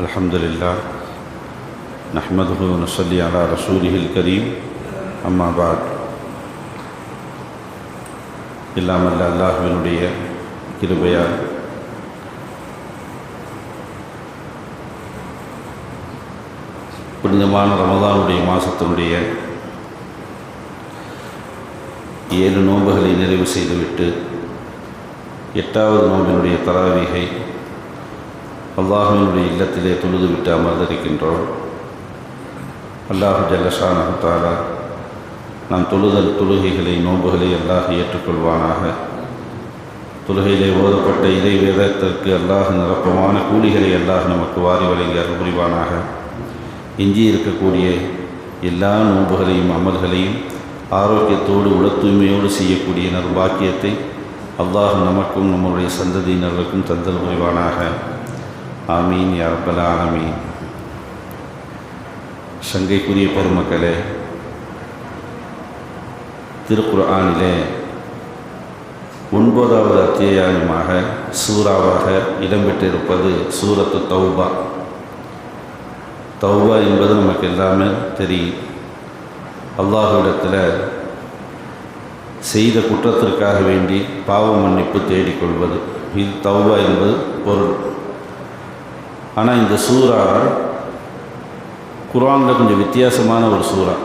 الحمد لله نحمده ونصلي على رسوله الكريم أما بعد இல்லாமல் அல்லாஹ்வினுடைய கிருபையால் புனிதமான ரமதானுடைய மாதத்தினுடைய ஏழு நோன்புகளை நிறைவு செய்துவிட்டு எட்டாவது நோம்பினுடைய தராவிகை அல்லாஹினுடைய இல்லத்திலே தொழுதுவிட்டு அமர்ந்திருக்கின்றோம். அல்லாஹு ஜல்லஷானஹாலா நாம் தொழுதல் தொழுகைகளை நோன்புகளை அல்லாஹ் ஏற்றுக்கொள்வானாக. தொழுகையிலே ஓதப்பட்ட இறை வேதத்திற்கு அல்லாஹ் நிரப்பமான கூலிகளை அல்லாஹ் நமக்கு வாரி வழங்கி அருள் புரிவானாக. எஞ்சி இருக்கக்கூடிய எல்லா நோன்புகளையும் அமல்களையும் ஆரோக்கியத்தோடு உள தூய்மையோடு செய்யக்கூடிய நற்பாக்கியத்தை அல்லாஹ் நமக்கும் நம்முடைய சந்ததியினருக்கும் தந்தல் புரிவானாக. ஆமீன் யாரப்பல ஆமீன் சங்கைக்குரிய பெருமக்களே திருக்குர்ஆனிலே ஒன்பதாவது அத்தியாயமாக சூறாவாக இடம்பெற்றிருப்பது சூரத்து தௌபா. தௌபா என்பது நமக்கு எல்லாமே தெரியும். அல்லாஹுவிடத்தில் செய்த குற்றத்திற்காக வேண்டி பாவ மன்னிப்பு தேடிக்கொள்வது. இது தௌபா என்பது பொருள். ஆனால் இந்த சூறா குரானில் கொஞ்சம் வித்தியாசமான ஒரு சூறா.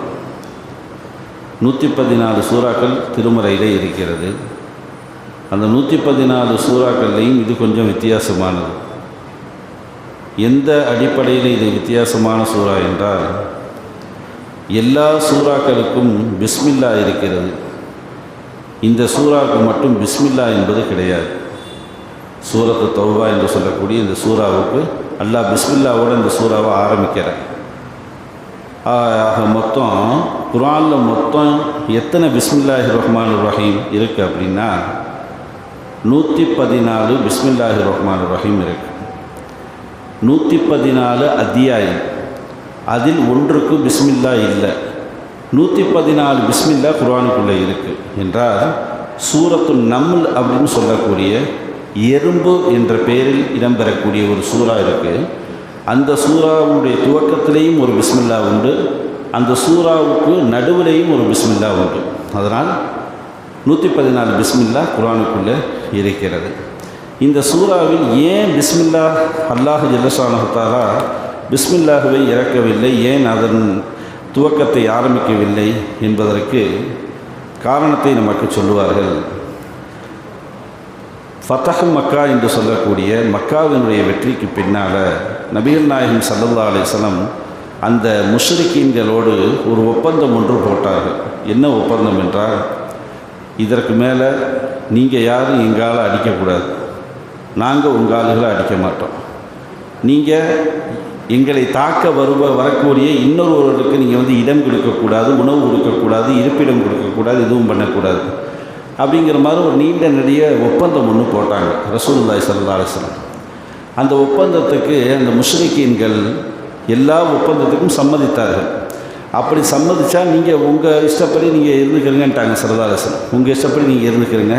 நூற்றி பதினாலு சூறாக்கள் திருமறையிலே இருக்கிறது. அந்த நூற்றி பதினாலு சூறாக்கள்லையும் இது கொஞ்சம் வித்தியாசமானது. எந்த அடிப்படையில் இது வித்தியாசமான சூறா என்றால் எல்லா சூறாக்களுக்கும் பிஸ்மில்லா இருக்கிறது. இந்த சூறாவுக்கு மட்டும் பிஸ்மில்லா என்பது கிடையாது. சூரத்து தௌபா என்று சொல்லக்கூடிய இந்த சூறாவுக்கு அல்லாஹ் பிஸ்மில்லாவோட இந்த சூறாவை ஆரம்பிக்கிறார். ஆக மொத்தம் குரானில் மொத்தம் எத்தனை பிஸ்மில்லாஹி ரஹ்மான் ரஹீம் இருக்குது அப்படின்னா நூற்றி பதினாலு பிஸ்மில்லாஹி ரஹ்மான் ரஹீம் இருக்குது நூற்றி பதினாலு அத்தியாயம். அதில் ஒன்றுக்கு பிஸ்மில்லா இல்லை. நூற்றி பதினாலு பிஸ்மில்லா குரானுக்குள்ளே இருக்குது என்றால் சூரத்து நம்ல் அப்படின்னு சொல்லக்கூடிய எறும்பு என்ற பெயரில் இடம்பெறக்கூடிய ஒரு சூறா இருக்குது அந்த சூறாவுடைய துவக்கத்திலேயும் ஒரு பிஸ்மில்லா உண்டு. அந்த சூறாவுக்கு நடுவிலையும் ஒரு பிஸ்மில்லா உண்டு. அதனால் நூற்றி பதினாலு பிஸ்மில்லா குரானுக்குள்ளே இருக்கிறது. இந்த சூறாவில் ஏன் பிஸ்மில்லா அல்லாஹ் ஜல்லஷானஹத்தாலா பிஸ்மில்லாகவே இறக்கவில்லை ஏன் அதன் துவக்கத்தை ஆரம்பிக்கவில்லை என்பதற்கு காரணத்தை நமக்கு சொல்லுவார்கள். ஃபத்தஹ் மக்கா என்று சொல்லக்கூடிய மக்காவினுடைய வெற்றிக்கு பின்னால் நபீர் நாயகம் சல்லல்லா அலிஸ்லம் அந்த முஷ்ரிக்கீன்களோடு ஒரு ஒப்பந்தம் ஒன்று போட்டார்கள். என்ன ஒப்பந்தம் என்றால் இதற்கு மேலே நீங்கள் யாரும் எங்கால் அடிக்கக்கூடாது. நாங்கள் உங்கள் ஆளுகளை அடிக்க மாட்டோம். நீங்கள் எங்களை தாக்க வருவ வரக்கூடிய இன்னொருவர்களுக்கு நீங்கள் வந்து இடம் கொடுக்கக்கூடாது உணவு கொடுக்கக்கூடாது இருப்பிடம் கொடுக்கக்கூடாது எதுவும் பண்ணக்கூடாது. அப்படிங்கிற மாதிரி ஒரு நீண்ட நெடிய ஒப்பந்தம் ஒன்று போட்டாங்க ரசூல்லாய் சல்லா அலிஸ்லாம் அந்த ஒப்பந்தத்துக்கு அந்த முஷ்ரிக்கீன்கள் எல்லா ஒப்பந்தத்துக்கும் சம்மதித்தார்கள். அப்படி சம்மதிச்சா நீங்கள் உங்கள் இஷ்டப்படி நீங்கள் இருந்துக்கிறீங்கன்ட்டாங்க சரதாரசன் உங்கள் இஷ்டப்படி நீங்கள் இருந்துக்கிறீங்க.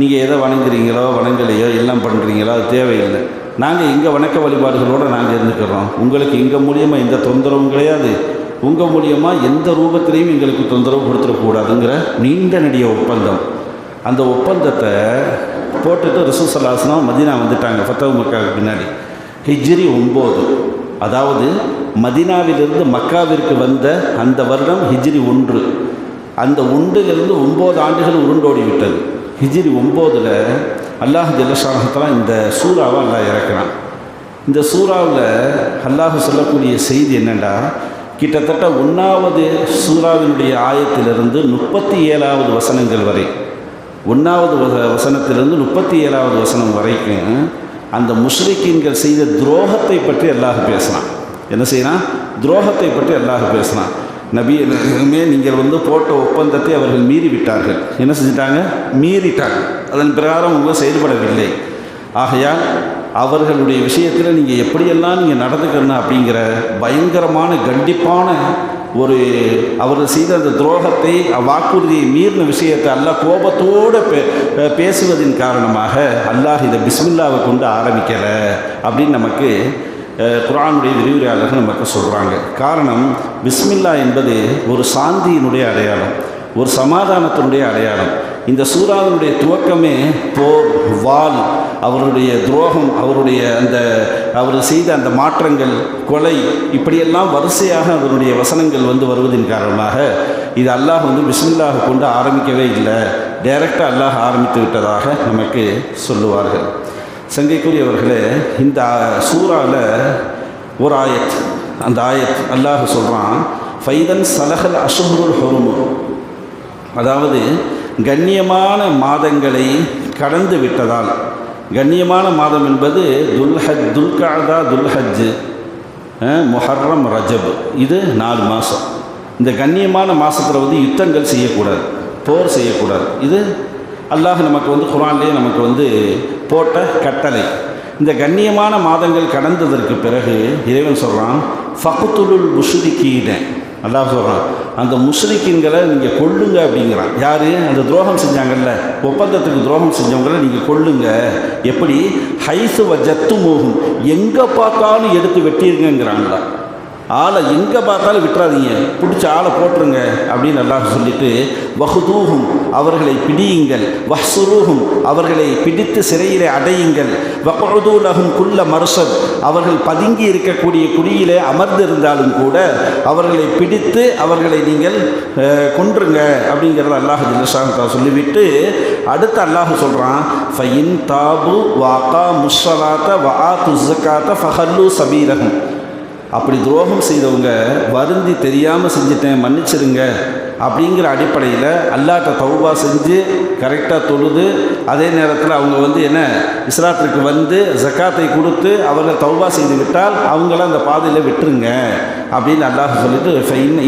நீங்கள் எதை வணங்குறீங்களோ வணங்கலையோ எல்லாம் பண்ணுறீங்களோ அது தேவையில்லை. நாங்கள் எங்கள் வணக்க வழிபாடுகளோடு நாங்கள் இருந்துக்கிறோம். உங்களுக்கு எங்கள் மூலியமாக எந்த தொந்தரவும் கிடையாது. உங்கள் மூலியமாக எந்த ரூபத்திலையும் எங்களுக்கு தொந்தரவு கொடுத்துடக்கூடாதுங்கிற நீண்ட நெடிய ஒப்பந்தம். அந்த ஒப்பந்தத்தை போட்டுட்டு ரிசூசலாசனம் மதினா வந்துட்டாங்க ஃபத்தவு மக்காவுக்கு பின்னாடி. ஹிஜ்ரி ஒம்பது. அதாவது மதினாவிலிருந்து மக்காவிற்கு வந்த அந்த வருடம் ஹிஜ்ரி ஒன்று. அந்த ஒன்றிலிருந்து ஒம்பது ஆண்டுகள் உருண்டோடி விட்டது. ஹிஜ்ரி ஒம்போதில் அல்லாஹ் ஜல்லஷானத்தெலாம் இந்த சூறாவை அல்லாஹ் இறக்குறான். இந்த சூறாவில் அல்லாஹ் சொல்லக்கூடிய செய்தி என்னென்னா கிட்டத்தட்ட ஒன்றாவது சூறாவினுடைய ஆயத்திலிருந்து முப்பத்தி ஏழாவது வசனங்கள் வரை ஒன்றாவது வசனத்திலிருந்து முப்பத்தி ஏழாவது வசனம் வரைக்கும் அந்த முஷ்ரிக்கீன்கள் செய்த துரோகத்தை பற்றி அல்லாஹ் பேசினான். என்ன செய்யலாம் துரோகத்தை பற்றி அல்லாஹ் பேசினான். நபியுமே நீங்கள் வந்து போட்ட ஒப்பந்தத்தை அவர்கள் மீறி விட்டார்கள் என்ன செஞ்சிட்டாங்க? மீறிட்டாங்க அதன் பிரகாரம் உங்கள் செயல்படவில்லை. ஆகையால் அவர்களுடைய விஷயத்தில் நீங்கள் எப்படியெல்லாம் நீங்கள் நடந்துக்கணும் அப்படிங்கிற பயங்கரமான கண்டிப்பான ஒரு அவர் செய்த அந்த துரோகத்தை வாக்குறுதியை மீறின விஷயத்தை அல்லாஹ் கோபத்தோடு பே பேசுவதின் காரணமாக அல்லாஹ் இதை பிஸ்மில்லாவை கொண்டு ஆரம்பிக்கலை அப்படின்னு நமக்கு குரானுடைய விரிவுரையாளர்கள் நமக்கு சொல்கிறாங்க காரணம் பிஸ்மில்லா என்பது ஒரு சாந்தியினுடைய அடையாளம் ஒரு சமாதானத்தினுடைய அடையாளம். இந்த சூறாவினுடைய துவக்கமே போர் வால் அவருடைய துரோகம் அவருடைய அந்த அவர் செய்த அந்த மாற்றங்கள் கொலை இப்படியெல்லாம் வரிசையாக அவருடைய வசனங்கள் வந்து வருவதின் காரணமாக இது அல்லாஹ் வந்து பிஸ்மில்லாஹ் கொண்டு ஆரம்பிக்கவே இல்லை. டைரெக்டாக அல்லாஹ் ஆரம்பித்து விட்டதாக நமக்கு சொல்லுவார்கள். சங்கைக்குரியவர்களே இந்த சூறாவில் ஒரு ஆயத் அந்த ஆயத் அல்லாஹ் சொல்கிறான் ஃபைதன் சலகல் அஷுருல் ஹொருமு. அதாவது கண்ணியமான மாதங்களை கடந்து விட்டதால். கண்ணியமான மாதம் என்பது துல்ஹஜ் துல்காதா துல்ஹஜ் முஹர்ரம் ரஜப். இது நாலு மாதம் இந்த கண்ணியமான மாதத்தில் வந்து யுத்தங்கள் செய்யக்கூடாது போர் செய்யக்கூடாது. இது அல்லாஹ் நமக்கு வந்து குரான்லேயே நமக்கு வந்து போட்ட கட்டளை. இந்த கண்ணியமான மாதங்கள் கடந்ததற்கு பிறகு இறைவன் சொல்கிறான் ஃபகுத்துலுல் முஷுதிக்கீன நல்லா சொல்கிறான் அந்த முஷ்ரிக்கின்களை நீங்கள் கொள்ளுங்க அப்படிங்கிறான். யார்? அந்த துரோகம் செஞ்சாங்கல்ல. ஒப்பந்தத்துக்கு துரோகம் செஞ்சவங்களை நீங்கள் கொள்ளுங்க எப்படி? ஹைசு வஜத்து மோகும் எங்கே பார்த்தாலும் எடுத்து வெட்டியிருங்கிறாங்களா ஆளை எங்கே பார்த்தாலும் விட்டுறாதீங்க. பிடிச்ச ஆளை போட்டுருங்க அப்படின்னு அல்லாஹ் சொல்லிட்டு வஹுதூஹும் அவர்களை பிடியுங்கள். வஹ்சுரூகும் அவர்களை பிடித்து சிறையிலே அடையுங்கள். வகழுதூலகும் குள்ள மருசத். அவர்கள் பதுங்கி இருக்கக்கூடிய குடியிலே அமர்ந்திருந்தாலும் கூட அவர்களை பிடித்து அவர்களை நீங்கள் கொன்றுங்க அப்படிங்கிறத அல்லாஹ் ஜில்லஷான் சொல்லிவிட்டு அடுத்து அல்லாஹ் சொல்கிறான் ஃபைன் தாபு வாக்கா முஸ்ஸலாத்த வா துஸ்ஸகாத்த ஃபஹல்லு சபீரகம் அப்படி துரோகம் செய்தவங்க வருந்தி தெரியாமல் செஞ்சிட்டேன் மன்னிச்சிருங்க அப்படிங்கிற அடிப்படையில் அல்லாட்ட தௌபா செஞ்சு கரெக்டாக தொழுது அதே நேரத்தில் அவங்க வந்து என்ன இஸ்லாத்திற்கு வந்து ஜக்காத்தை கொடுத்து அவர்களை தௌபா செய்து விட்டால் அவங்கள அந்த பாதையில் விட்டுருங்க அப்படின்னு அல்லாஹ் சொல்லிட்டு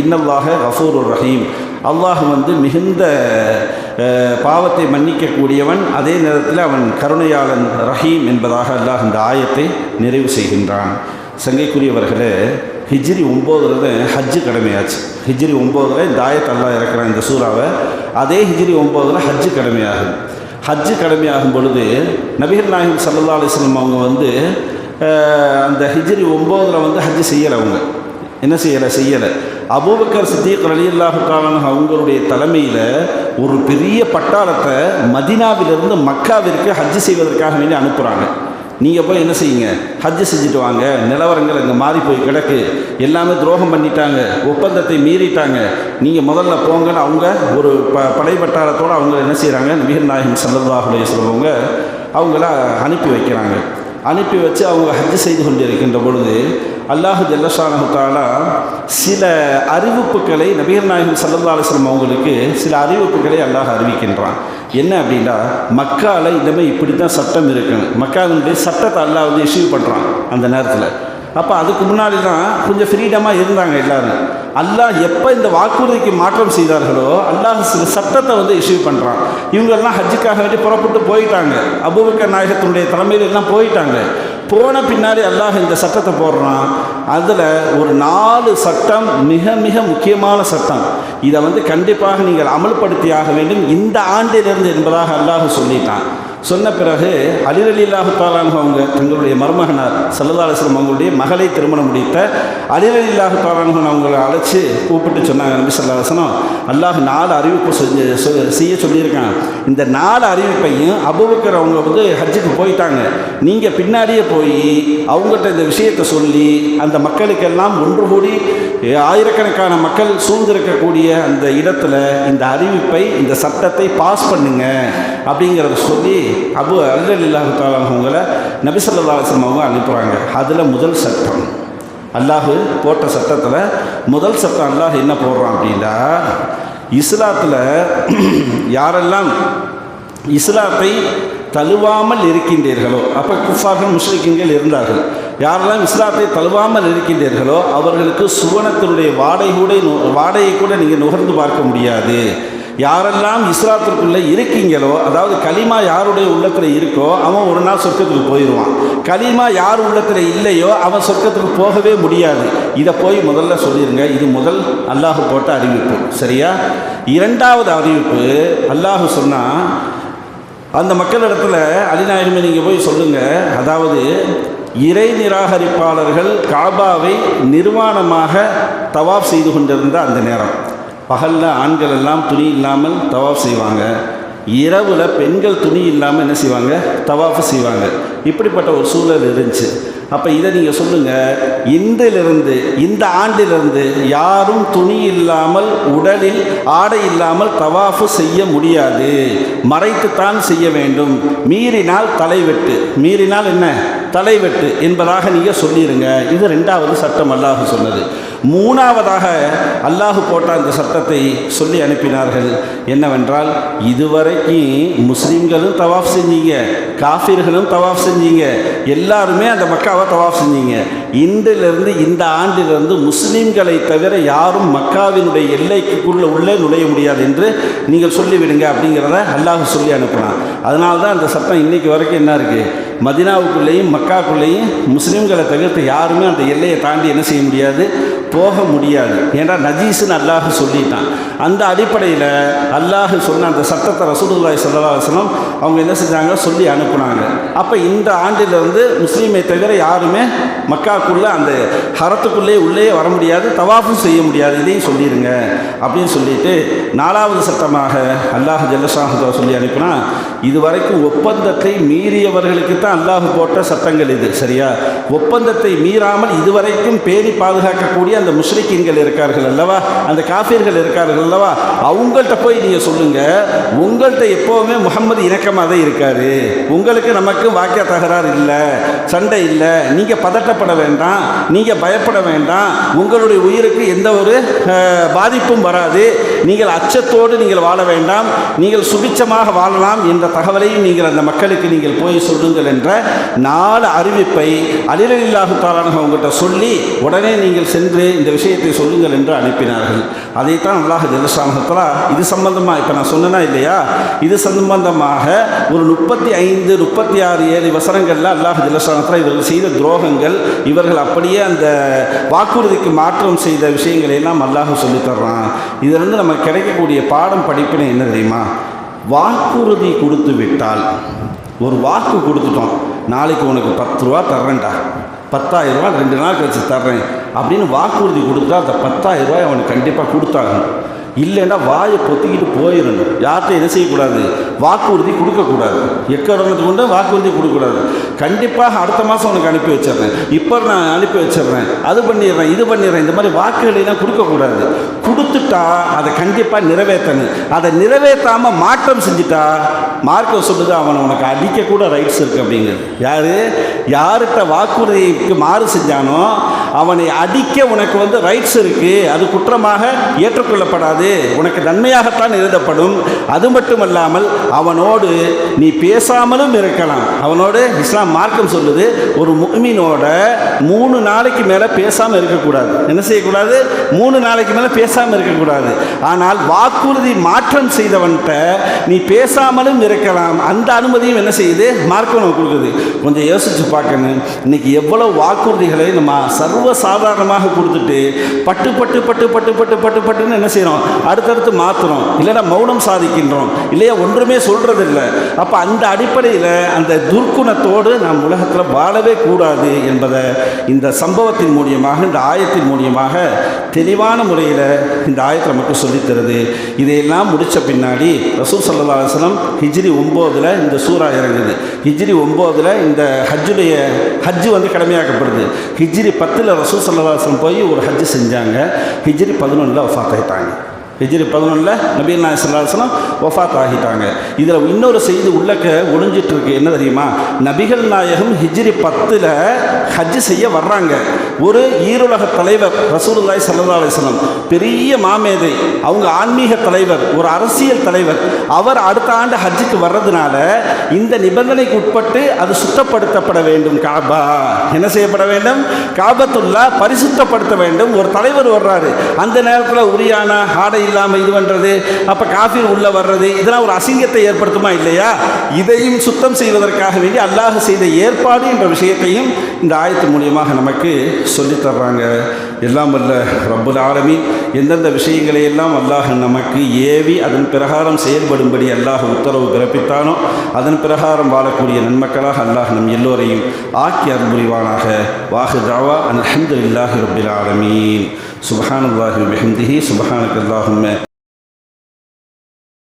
இன்னல்லாக கஃபூர் ரஹீம். அல்லாஹ் வந்து மிகுந்த பாவத்தை மன்னிக்கக்கூடியவன் அதே நேரத்தில் அவன் கருணையாளன் ரஹீம் என்பதாக அல்லாஹ் இந்த ஆயத்தை நிறைவு செய்கின்றான். சங்கைக்குரியவர்களே ஹிஜ்ரி ஒம்போதுலேருந்து ஹஜ்ஜு கடமையாச்சு. ஹிஜ்ரி ஒம்போதில் இந்த ஆயத்தை அல்லாஹ் இறக்குறான் இந்த சூறாவை. அதே ஹிஜ்ரி ஒம்போதில் ஹஜ்ஜு கடமையாகுது ஹஜ்ஜு கடமையாகும் பொழுது நபிகள் நாயகம் சல்லா அலிஸ்லம் அவங்க வந்து அந்த ஹிஜ்ரி ஒம்போதில் வந்து ஹஜ்ஜு செய்யலை அவங்க. என்ன செய்யலை? செய்யலை. அபூபக்கர் சித்திக் ரலியல்லாஹுக்கான அவங்களுடைய தலைமையில் ஒரு பெரிய பட்டாளத்தை மதினாவிலிருந்து மக்காவிற்கு ஹஜ்ஜு செய்வதற்காக வேண்டி அனுப்புகிறாங்க நீங்கள் போய் என்ன செய்யுங்க? ஹஜ்ஜு செஞ்சுட்டு வாங்க. நிலவரங்கள் அங்கே மாறி போய் கிடக்கு. எல்லாமே துரோகம் பண்ணிட்டாங்க. ஒப்பந்தத்தை மீறிட்டாங்க. நீங்கள் முதல்ல போங்கன்னு அவங்க ஒரு ப படை வட்டாரத்தோடு அவங்க என்ன செய்கிறாங்க நபிகள் நாயகம் சல்லல்லாஹு அலைஹி சொல்லுவவங்க அவங்கள அனுப்பி வைக்கிறாங்க. அனுப்பி வச்சு அவங்க ஹஜ்ஜு செய்து கொண்டிருக்கின்ற பொழுது அல்லாஹு ஜல்லஷானஹு தஆலா சில அறிவிப்புகளை நபீர் நாயகம் சல்லல்லா அலிஸ்லம் அவங்களுக்கு சில அறிவிப்புகளை அல்லாஹ் அறிவிக்கின்றான். என்ன அப்படின்னா மக்காவில் இனிமேல் இப்படி தான் சட்டம் இருக்குது மக்காவினுடைய சட்டத்தை அல்லாஹ் வந்து இஷ்யூ பண்ணுறான் அந்த நேரத்தில். அப்போ அதுக்கு முன்னாடி தான் கொஞ்சம் ஃப்ரீடமாக இருந்தாங்க எல்லாரும். அல்லாஹ் எப்போ இந்த வாக்குறுதிக்கு மாற்றம் செய்தார்களோ அல்லாஹ் சில சட்டத்தை வந்து இஷ்யூ பண்ணுறான் இவங்கெல்லாம் ஹஜ்ஜுக்காக வேண்டி புறப்பட்டு போயிட்டாங்க. அபுபக்கர் நாயகத்தினுடைய தலைமையில் எல்லாம் போயிட்டாங்க. போன பின்னாடி அல்லாஹ் இந்த சட்டத்தை போடுறான். அதில் ஒரு நாலு சட்டம் மிக மிக முக்கியமான சட்டம். இதை வந்து கண்டிப்பாக நீங்கள் அமல்படுத்தியாக வேண்டும். இந்த ஆண்டிலிருந்து என்பதாக அல்லாஹ் சொல்லிட்டான். சொன்ன பிறகு அலிரலி அல்லாஹு அவங்க தங்களுடைய மருமகனார் சல்லா அவங்களுடைய மகளை திருமணம் முடித்த அலிரலி அல்லாஹு அவங்களை அழைச்சி கூப்பிட்டு சொன்னாங்க நம்பி சல்லாசனம் அல்லாஹ் நாலு அறிவிப்பு செஞ்சு சொ- செய்ய சொல்லியிருக்கான். இந்த நாலு அறிவிப்பையும் அபுபக்கர் அவங்க வந்து ஹஜ்ஜுக்கு போயிட்டாங்க. நீங்கள் பின்னாடியே போய் அவங்ககிட்ட இந்த விஷயத்தை சொல்லி அந்த மக்களுக்கெல்லாம் ஒன்று கூடி ஆயிரக்கணக்கான மக்கள் சூழ்ந்திருக்கக்கூடிய அந்த இடத்துல இந்த அறிவிப்பை இந்த சட்டத்தை பாஸ் பண்ணுங்க அப்படிங்கிறத சொல்லி அபு அல்லல் இல்லாஹு அவங்கள அவங்க அனுப்புகிறாங்க அதில் முதல் சட்டம். அல்லாஹு போட்ட சட்டத்தில் முதல் சட்டம் அல்லாஹ் என்ன போடுறான் அப்படின்னா இஸ்லாத்தில் யாரெல்லாம் இஸ்லாத்தை தழுவாமல் இருக்கின்றீர்களோ அப்போ குஃபார்கள் முஸ்லிக்கிங்கள் இருந்தார்கள். யாரெல்லாம் இஸ்லாத்தை தழுவாமல் இருக்கின்றீர்களோ அவர்களுக்கு சுவனத்தினுடைய வாடை கூட நு- வாடையை கூட நீங்கள் நுகர்ந்து பார்க்க முடியாது. யாரெல்லாம் இஸ்லாத்திற்குள்ளே இருக்கீங்களோ அதாவது களிமா யாருடைய உள்ளத்தில் இருக்கோ அவன் ஒரு நாள் சொர்க்கத்துக்கு போயிடுவான் களிமா யார் உள்ளத்தில் இல்லையோ அவன் சொர்க்கத்துக்கு போகவே முடியாது. இதை போய் முதல்ல சொல்லிடுங்க இது முதல் அல்லாஹு போட்ட அறிவிப்பு. சரியா? இரண்டாவது அறிவிப்பு அல்லாஹு சொன்னால் அந்த மக்களிடத்துல அலிநாயகமே நீங்கள் போய் சொல்லுங்கள் அதாவது இறை நிராகரிப்பாளர்கள் காபாவை நிர்வாணமாக தவாப் செய்து கொண்டிருந்த அந்த நேரம். பகலில் ஆண்கள் எல்லாம் துணி இல்லாமல் தவாப் செய்வாங்க. இரவில் பெண்கள் துணி இல்லாமல் என்ன செய்வாங்க? தவாஃப் செய்வாங்க. இப்படிப்பட்ட ஒரு சூழல் இருந்துச்சு. அப்போ இதை நீங்கள் சொல்லுங்கள் இன்றிலிருந்து இந்த ஆண்டிலிருந்து யாரும் துணி இல்லாமல் உடலில் ஆடை இல்லாமல் தவாஃபு செய்ய முடியாது. மறைத்துத்தான் செய்ய வேண்டும். மீறினால் தலைவெட்டு மீறினால் என்ன? தலைவெட்டு என்பதாக நீங்கள் சொல்லிடுங்க இது ரெண்டாவது சட்டம் அல்லாஹு சொன்னது. மூணாவதாக அல்லாஹு போட்ட அந்த சட்டத்தை சொல்லி அனுப்பினார்கள். என்னவென்றால் இதுவரைக்கும் முஸ்லீம்களும் தவாஃப் செஞ்சீங்க காஃபிர்களும் தவாஃப் செஞ்சீங்க எல்லாருமே அந்த மக்காவை தவாஃப் செஞ்சீங்க. இன்றிலிருந்து இந்த ஆண்டிலிருந்து முஸ்லீம்களை தவிர யாரும் மக்காவினுடைய எல்லைக்குள்ளே உள்ளே நுழைய முடியாது என்று நீங்கள் சொல்லிவிடுங்க அப்படிங்கிறத அல்லாஹ் சொல்லி அனுப்பினான். அதனால தான் அந்த சட்டம் இன்றைக்கு வரைக்கும் என்ன இருக்குது மதினாவுக்குள்ளேயும் மக்காக்குள்ளேயும் முஸ்லீம்களை தவிர்த்து யாருமே அந்த எல்லையை தாண்டி என்ன செய்ய முடியாது? போக முடியாது. ஏன்னா நஜீஸ்னு அல்லாஹ் சொல்லிட்டான். அந்த அடிப்படையில் அல்லாஹ் சொன்ன அந்த சட்டத்தை ரசூலுல்லாய் சல்லா அவங்க என்ன செஞ்சாங்க? சொல்லி அனுப்புனாங்க. அப்போ இந்த ஆண்டிலிருந்து முஸ்லீமை தவிர யாருமே மக்காக்குள்ளே அந்த ஹரத்துக்குள்ளே உள்ளே வர முடியாது தவாஃபும் செய்ய முடியாது. இதையும் சொல்லிடுங்க அப்படின்னு சொல்லிட்டு நாலாவது சட்டமாக அல்லாஹ் ஜல்லஷாஹ் சொல்லி அனுப்பினா இதுவரைக்கும் ஒப்பந்தத்தை மீறியவர்களுக்கு தான் அல்லாஹ் போட்ட சட்டங்கள் இது சரியா? ஒப்பந்தத்தை மீறாமல் இதுவரைக்கும் பேணி பாதுகாக்கக்கூடிய அந்த முஸ்லிக்கீன்கள் இருக்கார்கள் அல்லவா? அந்த காஃபியர்கள் இருக்கார்கள் அல்லவா? அவங்கள்ட்ட போய் நீங்கள் சொல்லுங்கள் உங்கள்கிட்ட எப்போவுமே முகம்மது இணக்கமாக தான் இருக்காரு. உங்களுக்கு நமக்கு வாக்கிய தகராறு இல்லை சண்டை இல்லை நீங்கள் பதட்டப்பட வேண்டாம் நீங்கள் பயப்பட வேண்டாம் உங்களுடைய உயிருக்கு எந்த ஒரு பாதிப்பும் வராது. நீங்கள் அச்சத்தோடு நீங்கள் வாழ வேண்டாம். நீங்கள் சுபிச்சமாக வாழலாம் என்ற தகவலையும் நீங்கள் அந்த மக்களுக்கு நீங்கள் போய் சொல்லுங்கள் என்ற நாலு அறிவிப்பை அலிரலில்லாஹு தாலான அவங்ககிட்ட சொல்லி உடனே நீங்கள் சென்று இந்த விஷயத்தை சொல்லுங்கள் என்று அனுப்பினார்கள். அதைத்தான் அல்லாஹ் ஜல்லசாமத்தலா இது சம்பந்தமாக இப்போ நான் சொன்னேனா இல்லையா? இது சம்பந்தமாக ஒரு முப்பத்தி ஐந்து முப்பத்தி ஆறு ஏழு வசனங்களில் அல்லாஹ் ஜல்லசாமத்தலா இவர்கள் செய்த துரோகங்கள் இவர்கள் அப்படியே அந்த வாக்குறுதிக்கு மாற்றம் செய்த விஷயங்களை எல்லாம் அல்லாஹ் சொல்லித் இதிலிருந்து நம்ம நமக்கு கிடைக்கக்கூடிய பாடம் படிப்பினை என்ன தெரியுமா? வாக்குறுதி கொடுத்து விட்டால். ஒரு வாக்கு கொடுத்துட்டோம். நாளைக்கு உனக்கு பத்து ரூபா தர்றேன்டா. பத்தாயிரம் ரூபா ரெண்டு நாள் கழிச்சு தர்றேன். அப்படின்னு வாக்குறுதி கொடுத்தா அந்த பத்தாயிரம் ரூபாய் அவனுக்கு கண்டிப்பாக கொடுத்தாகணும். இல்லைன்னா வாயை பொத்திக்கிட்டு போயிடணும். யார்கிட்ட என்ன செய்யக்கூடாது? வாக்குறுதி கொடுக்கக்கூடாது. எக்கடனத்து கொண்டு வாக்குறுதி கொடுக்கக்கூடாது. கண்டிப்பாக அடுத்த மாதம் உனக்கு அனுப்பி வச்சிடுறேன். இப்போ நான் அனுப்பி வச்சிடுறேன். அது பண்ணிடுறேன் இது பண்ணிடுறேன். இந்த மாதிரி வாக்குகளெல்லாம் கொடுக்கக்கூடாது. கொடுத்துட்டா அதை கண்டிப்பாக நிறைவேற்றணும். அதை நிறைவேற்றாமல் மாற்றம் செஞ்சுட்டா மார்க்கம் சொல்லுது அவனை உனக்கு அடிக்கக்கூட ரைட்ஸ் இருக்குது அப்படிங்கிறது யார்? யார்கிட்ட வாக்குறுதிக்கு மாறு செஞ்சானோ அவனை அடிக்க உனக்கு வந்து ரைட்ஸ் இருக்குது அது குற்றமாக ஏற்றுக்கொள்ளப்படாது. உனக்கு நன்மையாகத்தான் எழுதப்படும். அது மட்டுமல்லாமல் அவனோடு நீ பேசாமலும் இருக்கலாம். அவனோடு இஸ்லாம் மார்க்கம் சொல்லுது ஒரு முக்மீனோட மூணு நாளைக்கு மேலே பேசாமல் இருக்கக்கூடாது. என்ன செய்யக்கூடாது? மூணு நாளைக்கு மேலே பேசாமல் இருக்கக்கூடாது. ஆனால் வாக்குறுதி மாற்றம் செய்தவன்கிட்ட நீ பேசாமலும் இருக்கலாம். அந்த அனுமதியும் என்ன செய்யுது? மார்க்கம் நமக்கு கொடுக்குது. கொஞ்சம் யோசிச்சு பார்க்கணும். இன்னைக்கு எவ்வளோ வாக்குறுதிகளை நம்ம சர்வ சாதாரணமாக கொடுத்துட்டு பட்டு பட்டு பட்டு பட்டு பட்டு பட்டு பட்டுன்னு என்ன செய்கிறோம் அடுத்தடுத்து மாற்றுறோம் இல்லைன்னா மௌனம் சாதிக்கின்றோம். இல்லையா? ஒன்றுமே சொல்கிறதில்ல அப்போ அந்த அடிப்படையில் அந்த துர்க்குணத்தோடு நாம் உலகத்தில் வாழவே கூடாது என்பதை இந்த சம்பவத்தின் மூலியமாக இந்த ஆயத்தின் மூலியமாக தெளிவான முறையில் இந்த ஆயத்தை நமக்கு சொல்லித் தருது. இதையெல்லாம் முடித்த பின்னாடி ரசூல் சல்லா அலுவலம் ஹிஜ்ரி ஒம்போதில் இந்த சூறா இறங்குது. ஹிஜ்ரி ஒம்போதில் இந்த ஹஜ்ஜுடைய ஹஜ்ஜு வந்து கடமையாக்கப்படுது. ஹிஜ்ரி பத்தில் ரசூல் சல்லா போய் ஒரு ஹஜ்ஜு செஞ்சாங்க. ஹிஜ்ரி பதினொன்றில் வஃபாத்தாயிட்டாங்க ஹிஜ்ரி பதினொன்றில் நபீர் நாய் சல்லாஹலம் ஒஃபாத் ஆகிட்டாங்க இதில் இன்னொரு செய்தி உள்ளக்க ஒளிஞ்சிட்டு இருக்கு என்ன தெரியுமா? நபிகள் நாயகம் ஹிஜ்ரி பத்தில் ஹஜ்ஜு செய்ய வர்றாங்க. ஒரு ஈருலக தலைவர் ரசூலுல்லாய் சல்லா அலிஸ்லம் பெரிய மாமேதை அவங்க ஆன்மீக தலைவர் ஒரு அரசியல் தலைவர் அவர் அடுத்த ஆண்டு ஹஜ்ஜுக்கு வர்றதுனால இந்த நிபந்தனைக்கு உட்பட்டு அது சுத்தப்படுத்தப்பட வேண்டும். காபா. என்ன செய்யப்பட வேண்டும்? காபத்துல்லா பரிசுத்தப்படுத்த வேண்டும். ஒரு தலைவர் வர்றாரு. அந்த நேரத்தில் உரியான ஆடை இல்லாமல் இது பண்ணுறது அப்போ காஃபிர் உள்ளே வர்றது? இதெல்லாம் ஒரு அசிங்கத்தை ஏற்படுத்துமா இல்லையா? இதையும் சுத்தம் செய்வதற்காக வேண்டி அல்லாஹ் செய்த ஏற்பாடு என்ற விஷயத்தையும் இந்த ஆயத்து மூலியமாக நமக்கு சொல்லித்தர்றாங்க எல்லாம் அல்ல ரப்புல் ஆரமி எந்தெந்த விஷயங்களை எல்லாம் அல்லாஹ் நமக்கு ஏவி அதன் பிரகாரம் செயல்படும்படி அல்லாஹ் உத்தரவு பிறப்பித்தானோ அதன் பிரகாரம் வாழக்கூடிய நன்மக்களாக அல்லாஹ் நம் எல்லோரையும் ஆக்கி அருள் புரிவானாக வாஹு தாவா. இல்லாஹி ரப்பில் ஆலமீன். سبحان الله وبحمده سبحانك اللهم